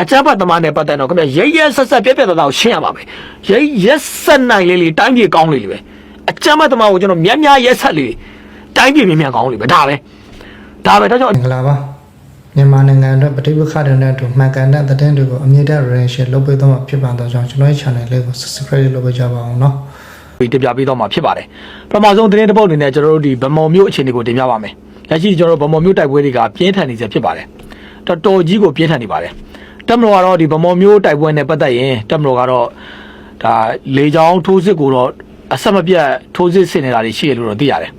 အကြမ်းဖက်သမားနဲ့ပတ်သက်တော့ခင်ဗျရဲရဲဆက်ဆက်ပြက်ပြက်သားသားကိုရှင်းရပါမယ်ရဲရဲဆက်နိုင်လေးလေးတိုင်းပြည်ကောင်းလေးလေးပဲအကြမ်းဖက်သမားကိုကျွန်တော်မြတ်များရဲဆက်လေးတိုင်းပြည်မြတ်များကောင်းလေးပဲဒါပဲဒါပဲဒါကြောင့်မင်္ဂလာပါမြန်မာနိုင်ငံအတွက်ပဋိပက္ခတွေနဲ့အတူမှန်ကန်တဲ့သတင်းတွေကိုအမြင့်တဲ့ relation လုပ်ပေးတော့မှာဖြစ်ပါတော့ကြောင့်ကျွန်တော်ရဲ့ channel လေးကို subscribe လုပ်ပေးကြပါအောင်နော်တင်ပြပေးတော့မှာဖြစ်ပါတယ်ပထမဆုံးသတင်းတစ်ပုဒ်အနေနဲ့ကျွန်တော်တို့ဒီဗမော်မျိုးအခြေအနေကိုတင်ပြပါမယ်လက်ရှိကျွန်တော်တို့ဗမော်မျိုးတိုက်ပွဲတွေကပြင်းထန်နေစေဖြစ်ပါတယ် တော်တော်ကြီးကိုပြင်းထန်နေပါတယ်တက်မတော်ကတော့ဒီဗမော်မျိုးတိုက်ပွဲနဲ့ပတ်သက်ရင်တက်မတော်ကတော့ဒါလေချောင်းထိုးစစ်ကိုတော့အဆက်မပြတ်ထိုးစစ်ဆင်နေတာတွေရှိတယ်လို့တော့သိရတယ်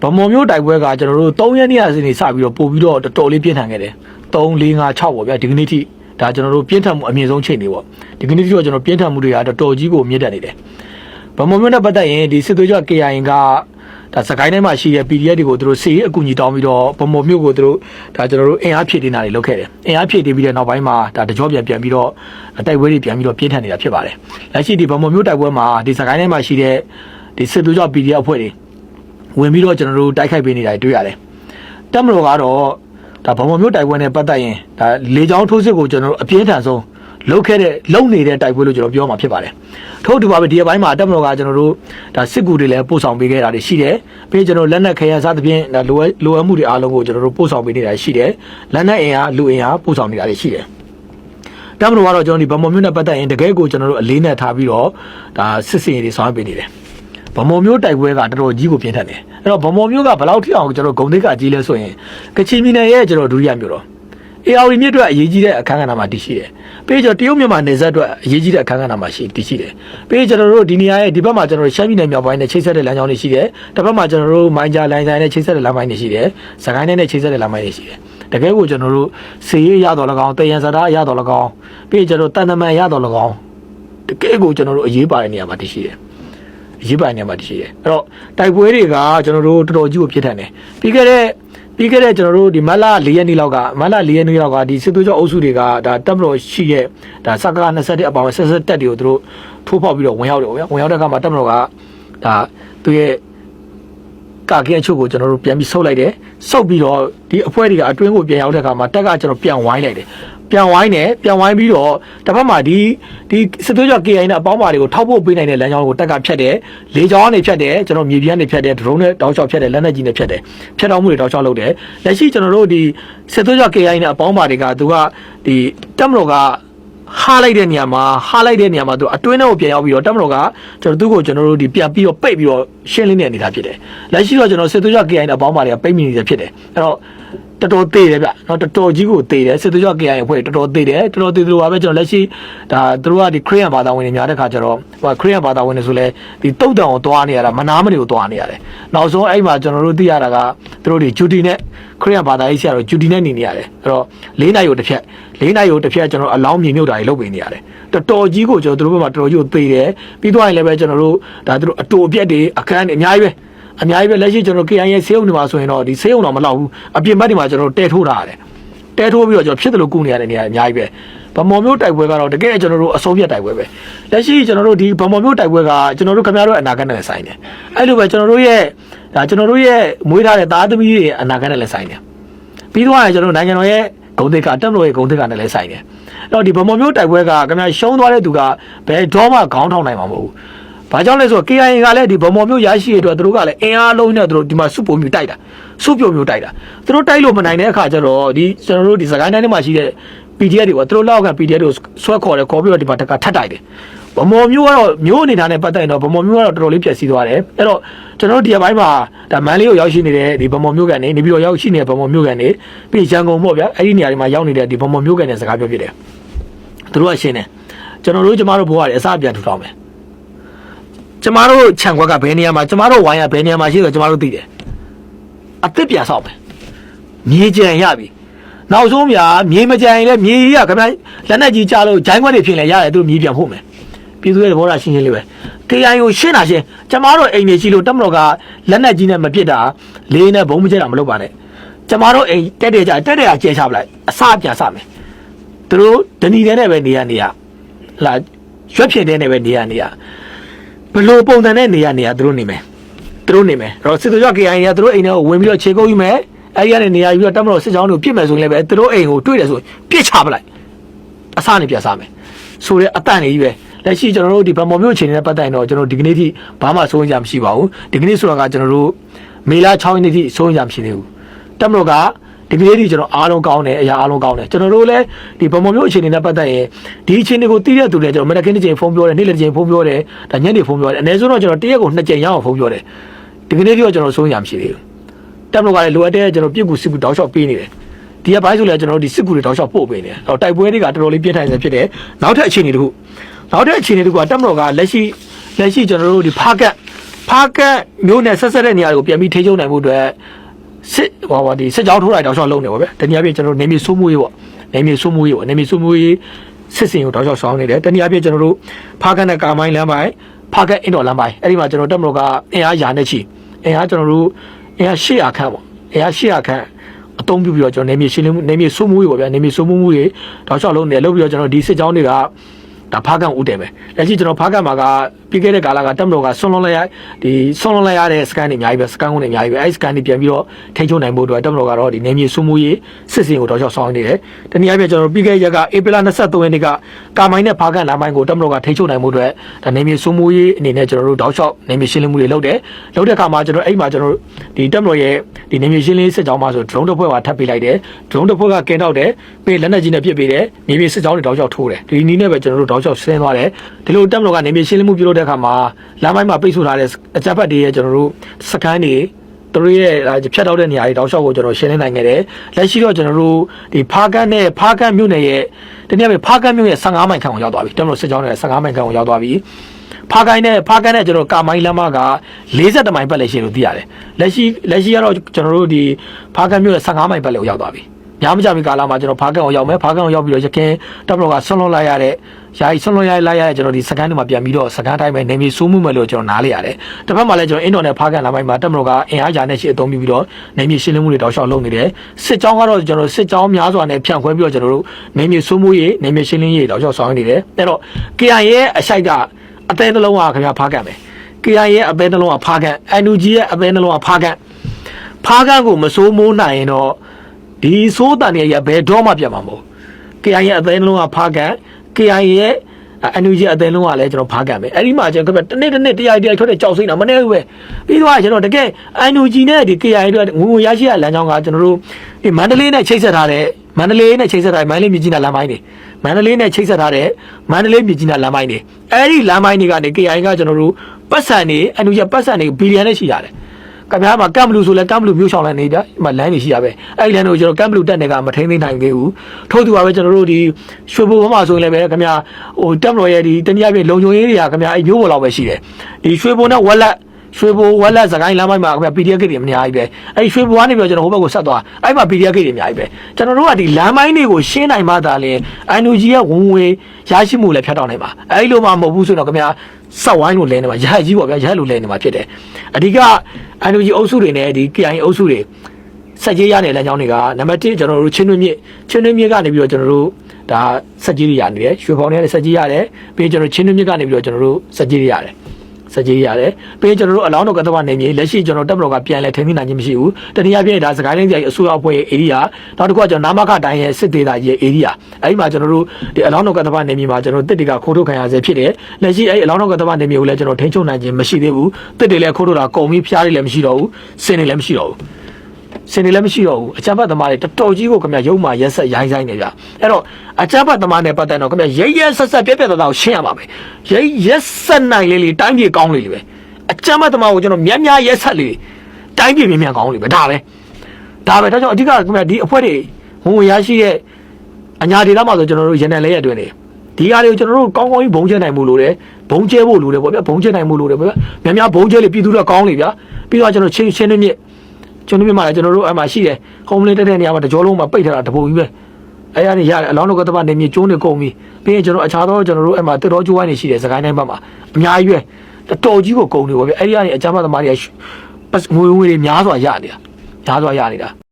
ဗမော်မျိုးတိုက်ပွဲကကျွန်တော်တို့3ရက်နေ့အစဉ်နေစပြီးတော့ပို့ပြီးတော့တော်တော်လေးပြင်းထန်ခဲ့တယ်3 4 5 6ပေါ့ဗျာဒီကနေ့ထိဒါကျွန်တော်တို့ပြင်းထန်မှုအမြင့်ဆုံးချိန်နေပေါ့ဒီကနေ့ထိတော့ကျွန်တော်ပြင်းထန်မှုတွေကတော်တော်ကြီးကိုမြင့်တက်နေတယ်ဗမော်မျိုးနဲ့ပတ်သက်ရင်ဒီစစ်သွေးကြွ KIN က ဒါစကိုင်းတိုင်းမှာရှိတဲ့ PDF တွေကိုသူတို့စီရေးအကူအညီတောင်းပြီးတော့ဗမော်မျိုးကိုသူတို့ဒါကျွန်တော်တို့အင်အားဖြည့်တင်တာတွေလုပ်ခဲ့တယ်အင်အားဖြည့်တင်ပြီးတဲ့နောက်ပိုင်းမှာဒါတကြောပြန်ပြန်ပြီးတော့တိုက်ပွဲတွေပြန်ပြီးတော့ပြင်းထန်နေတာဖြစ်ပါတယ်လက်ရှိဒီဗမော်မျိုးတိုက်ပွဲမှာဒီစကိုင်းတိုင်းမှာရှိတဲ့ဒီစစ်သွေးကြွ PDF အဖွဲ့တွေဝင်ပြီးတော့ကျွန်တော်တို့တိုက်ခိုက်ပေးနေတာတွေတွေ့ရတယ်တက်မတော်ကတော့ဒါဗမော်မျိုးတိုက်ပွဲနဲ့ပတ်သက်ရင်ဒါလေကြောင်းထိုးစစ်ကိုကျွန်တော်တို့အပြင်းထန်ဆုံး လုပ်ခဲ့တဲ့လုံနေတဲ့တိုက်ပွဲလို့ကျွန်တော်ပြောမှာဖြစ်ပါတယ်။ထို့တူပါပဲဒီအပိုင်းမှာတက်မတော်ကကျွန်တော်တို့ဒါစစ်ကူတွေလည်းပို့ဆောင်ပေးခဲ့တာတွေရှိတယ်။ပြီးရင်ကျွန်တော်လက်နက်ခဲယမ်းစသဖြင့်ဒါလိုအပ်လိုအပ်မှုတွေအားလုံးကိုကျွန်တော်တို့ပို့ဆောင်ပေးနေတာရှိတယ်။လက်နက်အင်အားလူအင်အားပို့ဆောင်နေတာတွေရှိတယ်။တက်မတော်ကတော့ကျွန်တော်ဒီဗမော်မျိုးနဲ့ပတ်သက်ရင်တကယ်ကိုကျွန်တော်တို့အလေးနဲ့ထားပြီးတော့ဒါစစ်စင်ရေးတွေဆောင်ရွက်ပေးနေတယ်။ဗမော်မျိုးတိုက်ပွဲကတော်တော်ကြီးကိုပြင်းထန်တယ်အဲ့တော့ဗမော်မျိုးကဘယ်လောက်ထိအောင်ကျွန်တော်ဂုံတိတ်ကကြီးလဲဆိုရင်ကချင်ပြည်နယ်ရဲ့ကျွန်တော်ဒုတိယမြို့တော် အေအော်ဒီမြစ်အတွက်အရေးကြီးတဲ့အခန်းကဏ္ဍမှာတည်ရှိတယ်ပြီးတော့တရုတ်မြန်မာနယ်စပ်အတွက်အရေးကြီးတဲ့အခန်းကဏ္ဍမှာရှိတည်ရှိတယ်ပြီးကျွန်တော်တို့ဒီနေရာရဲ့ဒီဘက်မှာကျွန်တော်တို့ရှမ်းပြည်နယ်မြောက်ပိုင်းနဲ့ချိတ်ဆက်တဲ့လမ်းကြောင်းတွေရှိတယ်တစ်ဘက်မှာကျွန်တော်တို့မိုင်းဂျာလိုင်းဆိုင်နဲ့ချိတ်ဆက်တဲ့လမ်းပိုင်းတွေရှိတယ်စကိုင်းနဲ့ချိတ်ဆက်တဲ့လမ်းပိုင်းတွေရှိတယ်တကယ်ကိုကျွန်တော်တို့စေရေးရတော်၎င်းတယံစတာရတော်၎င်းပြီးကျွန်တော်တို့တန်တမန်ရတော်၎င်းတကယ်ကိုကျွန်တော်တို့အရေးပါတဲ့နေရာမှာတည်ရှိတယ်ရေးပိုင်နေမှာတရှိတယ်အဲ့တော့တိုက်ပွဲတွေကကျွန်တော်တို့တော်တော်ကြီးကိုဖြစ်ထန်တယ်ပြီးခဲ့တဲ့ ပြီးခဲ့တဲ့ကျွန်တော်တို့ဒီမတ်လ၄ရက်နေ့လောက်ကမတ်လ၄ရက်နေ့လောက်ကဒီစစ်သွေးကြောအုပ်စုတွေကဒါတပ်မတော်ရှိရဲ့ဒါစကား21အပေါင်းဆက်ဆက်တက်တွေကိုသူတို့ထိုးဖောက်ပြီးတော့ဝင်ရောက်တယ်ဗျာဝင်ရောက်တဲ့အခါမှာတပ်မတော်ကဒါသူရဲ့ ကာကင်းအချုပ်ကိုကျွန်တော်တို့ပြန်ပြီးဆုတ်လိုက်တယ်ဆုတ်ပြီးတော့ဒီအဖွဲ့တွေကအတွင်းကိုပြန်ရောက်တဲ့အခါမှာတက်ကကျွန်တော်ပြန်ဝိုင်းလိုက်တယ်ပြန်ဝိုင်းတယ်ပြန်ဝိုင်းပြီးတော့တစ်ဖက်မှာဒီဒီစစ်သွေးကြော KI နဲ့အပေါင်းပါတွေကိုထောက်ဖို့ပေးနိုင်တဲ့လမ်းကြောင်းကိုတက်ကဖြတ်တယ်လေကြောင်းကနေဖြတ်တယ်ကျွန်တော်မြေပြန်းနေဖြတ်တယ်ဒရုန်းနဲ့တောက်လျှောက်ဖြတ်တယ်လက်နက်ကြီးနဲ့ဖြတ်တယ်ဖြတ်တော်မှုတွေတောက်လျှောက်လုပ်တယ်လက်ရှိကျွန်တော်တို့ဒီစစ်သွေးကြော KI နဲ့အပေါင်းပါတွေကသူကဒီတက်မတော်က ဟားလိုက်တဲ့နေရာမှာဟားလိုက်တဲ့နေရာမှာသူအတွင်းထဲကိုပြန်ရောက်ပြီးတော့တက်မတော်ကကျွန်တော်သူ့ကိုကျွန်တော်တို့ဒီပြန်ပြီးတော့ပိတ်ပြီးတော့ရှင်းလင်းနေနေတာဖြစ်တယ်။လက်ရှိတော့ကျွန်တော်စစ်သွေးကြ KI နဲ့အပေါင်းပါတွေကပိတ်မိနေတယ်ဖြစ်တယ်။အဲ့တော့ တော်တော်သေးတယ်ဗျ။နော်တော်တော်ကြီးကိုသေးတယ်စစ်သွေးကြ KI အဖွဲ့တော်တော်သေးတယ်တော်တော်သေးတယ်လို့ပါပဲကျွန်တော်လက်ရှိဒါသူတို့ကဒီခရီးယန်ဘာသာဝင်တွေများတဲ့ခါကျတော့ဟိုခရီးယန်ဘာသာဝင်တွေဆိုလဲဒီတုတ်တံကိုသွားနေရတာမနာမနေကိုသွားနေရတယ်။နောက်ဆုံးအဲ့မှာကျွန်တော်တို့သိရတာကသူတို့ဒီဂျူတီနဲ့ခရီးယန်ဘာသာရေးဆရာတို့ဂျူတီနဲ့နေနေရတယ်။အဲ့တော့၄နိုင်ကိုတစ်ဖြတ်၄နိုင်ကိုတစ်ဖြတ်ကျွန်တော်အလောင်းမြေမြုပ်တာတွေလုပ်ပေးနေရတယ်။တော်တော်ကြီးကိုကျွန်တော်တို့ဘက်မှာတော်တော်ကြီးကိုသေတယ်။ပြီးသွားရင်လည်းပဲကျွန်တော်တို့ဒါသူတို့အတူအပြက်တွေအခန်းတွေအများကြီးပဲ အများကြီးပဲလက်ရှိကျွန်တော် KI ရဲ့ဆေးရုံတွေမှာဆိုရင်တော့ဒီဆေးရုံတော့မလောက်ဘူးအပြင်ဘက်တွေမှာကျွန်တော်တို့တဲထိုးထားရတယ်။တဲထိုးပြီးတော့ကျွန်တော်ဖြစ်တယ်လို့ကုနေရတဲ့နေရာအများကြီးပဲဗမော်မျိုးတိုက်ပွဲကတော့တကယ်ကျွန်တော်တို့အဆုံးဖြတ်တိုက်ပွဲပဲလက်ရှိကျွန်တော်တို့ဒီဗမော်မျိုးတိုက်ပွဲကကျွန်တော်တို့ခင်ဗျားတို့အနာဂတ်နဲ့လည်းဆိုင်တယ်အဲ့လိုပဲကျွန်တော်တို့ရဲ့ဒါကျွန်တော်တို့ရဲ့မွေးထားတဲ့သားသမီးတွေအနာဂတ်နဲ့လည်းဆိုင်တယ်ပြီးတော့ကျွန်တော်တို့နိုင်ငံတော်ရဲ့ဂုံတိတ်ကတက်မလို့ရဲ့ဂုံတိတ်ကနဲ့လည်းဆိုင်တယ်အဲ့တော့ဒီဗမော်မျိုးတိုက်ပွဲကခင်ဗျာရှုံးသွားတဲ့သူကဘယ်တော့မှခေါင်းထောင်နိုင်မှာမဟုတ်ဘူး ဘာကြောင့်လဲဆိုတော့ KIA ကလည်းဒီဗမော်မျိုးရရှိရတဲ့အတွက်သူတို့ကလည်းအင်အားလုံးနဲ့သူတို့ဒီမှာစုပုံမျိုးတိုက်တာစုပြုံမျိုးတိုက်တာသူတို့တိုက်လို့မနိုင်တဲ့အခါကျတော့ဒီကျွန်တော်တို့ဒီစကိုင်းတိုင်းထဲမှာရှိတဲ့ PDF တွေကသူတို့လောက်က PDF တွေကိုဆွဲခေါ်တယ်ခေါ်ပြီးတော့ဒီမှာတက်ကထတ်တိုက်တယ်ဗမော်မျိုးကတော့မျိုးအနေထားနဲ့ပတ်သက်ရင်တော့ဗမော်မျိုးကတော့တော်တော်လေးပြည့်စည်သွားတယ်အဲ့တော့ကျွန်တော်တို့ဒီအပိုင်းမှာဒါမန်လေးကိုရောက်ရှိနေတဲ့ဒီဗမော်မျိုးကန်နေနေပြီးတော့ရောက်ရှိနေတဲ့ဗမော်မျိုးကန်နေပြီးရန်ကုန်ပေါ့ဗျာအဲ့ဒီနေရာတွေမှာရောက်နေတဲ့ဒီဗမော်မျိုးကန်နေစကားပြောဖြစ်တယ်သူတို့ကရှင်းတယ်ကျွန်တော်တို့ကျမတို့ဘဝတွေအစပြန်ထူထောင်မယ် ကျမတို့ခြံခွက်ကဘယ်နေရာမှာကျမတို့ဝိုင်းကဘယ်နေရာမှာရှိတယ်ကျမတို့သိတယ်အသစ်ပြန်ဆောက်မယ်မြေကြံရပြီနောက်ဆုံးဗျာမြေမကြံရင်လည်းမြေကြီးကခင်ဗျာလက်နဲ့ကြီးကြလို့ဂျိုင်းခွက်တွေဖြစ်ရင်လည်းရတယ်သူတို့မြေပြန်ဖို့မယ်ပြည်သူရဲ့သဘောထားရှင်းရှင်းလေးပဲ KI ကိုရှင်းတာရှင်းကျမတို့အိမ်နေရှိလို့တက်မတော်ကလက်နဲ့ကြီးနဲ့မပစ်တာလေးနဲ့ဘုံမကျဲတာမလုပ်ပါနဲ့ကျမတို့အိမ်တက်တယ်ကြတက်တယ်ကကျဲချပလိုက်အစပြန်စမယ်သူတို့ဒဏီတဲ့နဲ့ပဲနေရနေရလာရွက်ဖြစ်တဲ့နဲ့ပဲနေရနေရ ဘလို့ပုံစံနဲ့နေရနေရသူတို့နေမယ်သူတို့နေမယ်အဲ့တော့စစ်သူရ KI ကသူတို့အိမ်ထဲကိုဝင်ပြီးတော့ခြေကုပ်ယူမယ်အဲ့ဒီကနေနေရာယူပြီးတော့တက်မတော်စစ်ကြောင်းတွေကိုပြစ်မယ်ဆိုရင်လည်းပဲသူတို့အိမ်ကိုတွေ့တယ်ဆိုရင်ပြစ်ချပလိုက်အစနေပြန်စားမယ်ဆိုတော့အတန်နေကြီးပဲလက်ရှိကျွန်တော်တို့ဒီဗမော်မျိုးအခြေအနေနဲ့ပတ်သက်ရင်တော့ကျွန်တော်ဒီကနေ့ထိဘာမှစိုးရိမ်ကြမရှိပါဘူးဒီကနေ့ဆိုတော့ကကျွန်တော်တို့မေလာ6ရက်နေ့ထိစိုးရိမ်ကြမရှိသေးဘူးတက်မလို့က ဒီကနေ့ထိကျွန်တော်အားလုံးကောင်းတယ်အရာအားလုံးကောင်းတယ်ကျွန်တော်တို့လည်းဒီဗမော်မျိုးအခြေအနေနဲ့ပတ်သက်ရင်ဒီအခြေအနေကိုသိတဲ့သူတွေကျွန်တော်မနက်ခင်းတစ်ချိန်ဖုန်းပြောတယ်နေ့လယ်တစ်ချိန်ဖုန်းပြောတယ်ဒါညနေဖုန်းပြောတယ်အနည်းဆုံးတော့ကျွန်တော်တရက်ကိုနှစ်ကြိမ်ရအောင်ဖုန်းပြောတယ်ဒီကနေ့ထိတော့ကျွန်တော်စိုးရိမ်ကြမရှိသေးဘူးတက်မလို့ကလည်းလိုအပ်တဲ့ကျွန်တော်ပြစ်ကူစစ်ကူတောက်လျှောက်ပေးနေတယ်ဒီကဘိုင်းဆိုလည်းကျွန်တော်တို့ဒီစစ်ကူတွေတောက်လျှောက်ပို့ပေးနေတယ်တော့တိုက်ပွဲတွေကတော်တော်လေးပြင်းထန်နေဖြစ်တယ်နောက်ထပ်အခြေအနေတစ်ခုနောက်ထပ်အခြေအနေတစ်ခုကတက်မလို့ကလက်ရှိလက်ရှိကျွန်တော်တို့ဒီဖားကတ်ဖားကတ်မျိုးနဲ့ဆက်ဆက်တဲ့နေရာတွေကိုပြန်ပြီးထိချုံနိုင်မှုအတွက် စစ်ဟောပါဒီစစ်ကြောင်းထိုးလိုက်တောက်လျှောက်လုံးနေပါဗျတနည်းအားဖြင့်ကျွန်တော်တို့နေမြေစိုးမှုရေးပေါ့နေမြေစိုးမှုရေးပေါ့နေမြေစိုးမှုရေးစစ်စင်ကိုတောက်လျှောက်ဆောင်နေတယ်တနည်းအားဖြင့်ကျွန်တော်တို့ဖားကတ်နဲ့ကာမိုင်းလမ်းပိုင်းဖားကတ်အင်တော်လမ်းပိုင်းအဲ့ဒီမှာကျွန်တော်တက်မလို့ကအင်အားယာနဲ့ချီအင်အားကျွန်တော်တို့အင်အား800ခန့်ပေါ့အင်အား800ခန့်အသုံးပြုပြီးတော့ကျွန်တော်နေမြေရှင်းလင်းမှုနေမြေစိုးမှုရေးပေါ့ဗျာနေမြေစိုးမှုမှုရေးတောက်လျှောက်လုံးနေလုပ်ပြီးတော့ကျွန်တော်ဒီစစ်ကြောင်းတွေက ဒါဖားကန်ဦးတယ်ပဲလက်ရှိကျွန်တော်ဖားကန်မှာကပြီးခဲ့တဲ့ကာလကတက်မတော်ကဆွန်လွန်လိုက်ရဒီဆွန်လွန်လိုက်ရတဲ့စကန်တွေအများကြီးပဲစကန်ကုန်းတွေအများကြီးပဲအဲဒီစကန်တွေပြန်ပြီးတော့ထိန်းချုပ်နိုင်ဖို့အတွက်တက်မတော်ကတော့ဒီနေမြေစိုးမှုရေးစစ်စင်ကိုတောက်လျှောက်ဆောင်နေတယ်တနည်းအားဖြင့်ကျွန်တော်ပြီးခဲ့တဲ့ရက်ကဧပြီလ23ရက်နေ့ကကာမိုင်းနဲ့ဖားကန်လမ်းပိုင်းကိုတက်မတော်ကထိန်းချုပ်နိုင်ဖို့အတွက်ဒါနေမြေစိုးမှုရေးအနေနဲ့ကျွန်တော်တို့တောက်လျှောက်နေမြေရှင်းလင်းမှုတွေလုပ်တယ်လုပ်တဲ့အခါမှာကျွန်တော်အဲ့မှာကျွန်တော်တို့ဒီတက်မတော်ရဲ့ဒီနေမြေရှင်းလင်းစစ်ကြောင်းမှာဆို drone တစ်ဖွဲ့ကထပ်ပေးလိုက်တယ် drone တစ်ဖွဲ့ကကင်တော့တယ်ပေးလက်နက်ကြီးနဲ့ပစ်ပေးတယ်မြေပြင်စစ်ကြောင်းတွေတောက်လျှောက်ထိုးတယ်ဒီနည်းနဲ့ပဲကျွန်တော်တို့တောက်လျှောက်ဆင်းသွားတယ်ဒီလိုတက်မတော်ကနေမြေရှင်းလင်းမှုပြုလုပ်တဲ့အခါမှာလမ်းပိုင်းမှာပိတ်ဆို့ထားတဲ့အကြပ်ဖက်တွေရဲ့ကျွန်တော်တို့စကန်တွေသူတို့ရဲ့ဖြတ်တောက်တဲ့နေရာတွေတောက်လျှောက်ကိုကျွန်တော်ရှင်းလင်းနိုင်ခဲ့တယ်လက်ရှိတော့ကျွန်တော်တို့ဒီဖားကန်းနဲ့ဖားကန်းမြို့နယ်ရဲ့တနည်းအားဖြင့်ဖားကန်းမြို့ရဲ့15မိုင်ခန့်ကိုရောက်သွားပြီတက်မတော်စစ်ကြောင်းရဲ့15မိုင်ခန့်ကိုရောက်သွားပြီဖားကိုင်းနဲ့ဖားကိုင်းနဲ့ကျွန်တော်ကာမိုင်းလမ်းမက40မိုင်ပတ်လက်ရှိလို့သိရတယ်လက်ရှိလက်ရှိကတော့ကျွန်တော်တို့ဒီဖားကိုင်းမြို့ရဲ့15မိုင်ပတ်လက်ကိုရောက်သွားပြီ များမကြမီကာလမှာကျွန်တော်ဖားကိုင်းကိုရောက်မယ်ဖားကိုင်းကိုရောက်ပြီးတော့ရခင်တပ်မတော်ကဆွန့်လွတ်လိုက်ရတဲ့ယာယီဆွန့်လွတ်ရလိုက်ရတဲ့ကျွန်တော်ဒီစကန်တွေမှာပြန်ပြီးတော့စကန်တိုင်းပဲနေမြေစိုးမှုမယ်လို့ကျွန်တော်နားလေရတယ်တစ်ဖက်မှာလည်းကျွန်တော်အင်တော်နဲ့ဖားကိုင်းလမ်းပိုင်းမှာတပ်မတော်ကအင်အားကြာနဲ့ရှိအသုံးပြုပြီးတော့နေမြေရှင်းလင်းမှုတွေတောက်လျှောက်လုပ်နေတယ်စစ်ကြောင်းကတော့ကျွန်တော်စစ်ကြောင်းများစွာနဲ့ဖြန့်ခွဲပြီးတော့ကျွန်တော်တို့နေမြေစိုးမှုရေးနေမြေရှင်းလင်းရေးတောက်လျှောက်ဆောင်နေတယ်အဲ့တော့ KIA ရဲ့အရှိုက်ကအသေးနှလုံးကခင်ဗျာဖားကန်ပဲ KI ရဲ့အသေးနှလုံးကဖားကန် NUG ရဲ့အသေးနှလုံးကဖားကန်ဖားကန်ကိုမစိုးမိုးနိုင်ရင်တော့ ဒီစိုးတန်ရဲ့ဘယ်တော့မှပြတ်မှာမဟုတ် KI ရဲ့အသေးနှလုံးကဖားကန် KI ရဲ့ NUG အသေးလုံးကလည်းကျွန်တော်ဖားကန်ပဲအဲ့ဒီမှာကျွန်တော်ခင်ဗျာတစ်နေ့တစ်နေ့တရားတရားထွက်တဲ့ကြောက်စိမ့်တာမနေဘူးပဲပြီးတော့ကျွန်တော်တကယ် NUG နဲ့ဒီ KI တို့ငွေငွေရရှိရလမ်းကြောင်းကကျွန်တော်တို့ဒီမန္တလေးနဲ့ချိတ်ဆက်ထားတဲ့မန္တလေးနဲ့ချိတ်ဆက်ထားတဲ့မန္တလေးမြကြီးနားလမ်းပိုင်းတွေမန္တလေးနဲ့ချိတ်ဆက်ထားတဲ့မန္တလေးမြကြီးနားလမ်းပိုင်းတွေအဲ့ဒီလမ်းပိုင်းတွေကနေ KI ကကျွန်တော်တို့ပတ်စံနေ NUG ပတ်စံနေဘီလီယံနဲ့ရှိရတယ် ကဗျာမှာကမ်ဘလူဆိုလဲကမ်ဘလူမျိုးချောင်းလမ်းနေကြဒီမှာလမ်းတွေရှိရပဲအဲ့ဒီလမ်းတွေကိုကျွန်တော်ကမ်ဘလူတက်နေကမထိန်းသိမ်းနိုင်သေးဘူးထို့သူပါပဲကျွန်တော်တို့ဒီရွှေဘိုဘမှာဆိုရင်လည်းပဲခင်ဗျာဟိုတက်မတော်ရဲ့ဒီတနည်းအားဖြင့်လုံခြုံရေးတွေကခင်ဗျာအဲ့မျိုးပေါ်လောက်ပဲရှိတယ်ဒီရွှေဘိုနဲ့ဝက်လက် ရွှေဘိုဝက်လက်စကိုင်းလမ်းပိုင်းမှာခင်ဗျာ PDF ကိတွေအများကြီးပဲအဲ့ဒီရွှေဘိုကနေပြီးတော့ကျွန်တော်ဟိုဘက်ကိုဆက်သွားအဲ့မှာ PDF ကိတွေအများကြီးပဲကျွန်တော်တို့ကဒီလမ်းပိုင်းတွေကိုရှင်းနိုင်မှသာလေ NUG ရဲ့ဝင်ဝေရရှိမှုလည်းဖြတ်တောက်နိုင်ပါအဲ့ဒီလိုမှမဟုတ်ဘူးဆိုတော့ခင်ဗျာစောက်ဝိုင်းလို့လဲနေမှာရဟကြီးပေါ့ဗျာရဟလို့လဲနေမှာဖြစ်တယ်အဓိက NUG အုပ်စုတွေနဲ့ဒီ KI အုပ်စုတွေစက်ကြီးရတဲ့လမ်းကြောင်းတွေကနံပါတ်1ကျွန်တော်တို့ချင်းတွင်းမြစ်ချင်းတွင်းမြစ်ကနေပြီးတော့ကျွန်တော်တို့ဒါစက်ကြီးတွေရနေတယ်ရွှေဖောင်တွေနဲ့စက်ကြီးရတယ်ပြီးရင်ကျွန်တော်ချင်းတွင်းမြစ်ကနေပြီးတော့ကျွန်တော်တို့စက်ကြီးတွေရတယ် စက်ကြီးရတယ်ပြီးရင်ကျွန်တော်တို့အလောင်းတော်ကတ္တဝနေမြေလက်ရှိကျွန်တော်တပ်မတော်ကပြန်လဲထိန်းသိမ်းနိုင်ခြင်းမရှိဘူးတနည်းအားဖြင့်ဒါစကိုင်းလင်းကြီးအစိုးရအဖွဲ့ရဲ့ area နောက်တစ်ခုကကျွန်တော်နာမခတိုင်းရဲ့စစ်ဒေသကြီးရဲ့ area အဲဒီမှာကျွန်တော်တို့ဒီအလောင်းတော်ကတ္တဝနေမြေမှာကျွန်တော်တစ်တွေကခိုးထုတ်ခံရဆဲဖြစ်တယ်လက်ရှိအဲဒီအလောင်းတော်ကတ္တဝနေမြေကိုလည်းကျွန်တော်ထိန်းချုပ်နိုင်ခြင်းမရှိသေးဘူးတစ်တွေလည်းခိုးထုတ်တာကုန်ပြီးဖျားတွေလည်းမရှိတော့ဘူးစင်တွေလည်းမရှိတော့ဘူး စင်နေလည်းမရှိတော့ဘူးအချမ်းဖတ်သမားတွေတော်တော်ကြီးကိုခင်ဗျရုံမာရက်ဆက်ရိုင်းဆိုင်နေကြအဲ့တော့အချမ်းဖတ်သမားနဲ့ပတ်သက်တော့ခင်ဗျရဲရဲဆက်ဆက်ပြက်ပြက်သားသားကိုရှင်းရပါမယ်ရဲရက်ဆက်နိုင်လေးလေးတိုင်းပြည်ကောင်းလေးလေးပဲအချမ်းဖတ်သမားကိုကျွန်တော်မြတ်များရက်ဆက်လေးတိုင်းပြည်မြတ်များကောင်းလေးပဲဒါပဲဒါပဲဒါကြောင့်အဓိကခင်ဗျဒီအဖွဲ့တွေဝင်ဝင်ရရှိရဲ့အညာဒေသမှာဆိုကျွန်တော်တို့ရန်တန်လဲရအတွင်းနေဒီဟာတွေကိုကျွန်တော်တို့ကောင်းကောင်းကြီးဘုံကျဲနိုင်မှုလို့လေဘုံကျဲဖို့လို့လေပေါ့ဗျဘုံကျဲနိုင်မှုလို့လေပေါ့ဗျများများဘုံကျဲလေပြည်သူတွေကကောင်းလေဗျာပြီးတော့ကျွန်တော်ချင်းချင်းနဲ့မြစ် ကျွန်တော်မြင်မှာလည်းကျွန်တော်တို့အဲ့မှာရှိတယ်ဟုံးလင်းတက်တဲ့နေရာမှာတကြောလုံးမှာပိတ်ထားတာတပုံကြီးပဲအဲ့ရနေရတယ်အလောင်းတော်ကတ္တမနေမြေကျိုးနေကုန်ပြီပြီးရင်ကျွန်တော်အခြားသောကျွန်တော်တို့အဲ့မှာတစ်တော်ကျိုးဝိုင်းနေရှိတယ်စကိုင်းတိုင်းဘက်မှာအများကြီးပဲတော်ကြီးကိုကုန်နေပါဗျအဲ့ဒီကနေအကြမ်းဖက်သမားတွေကငွေငွေတွေများစွာရနေတာများစွာရနေတာ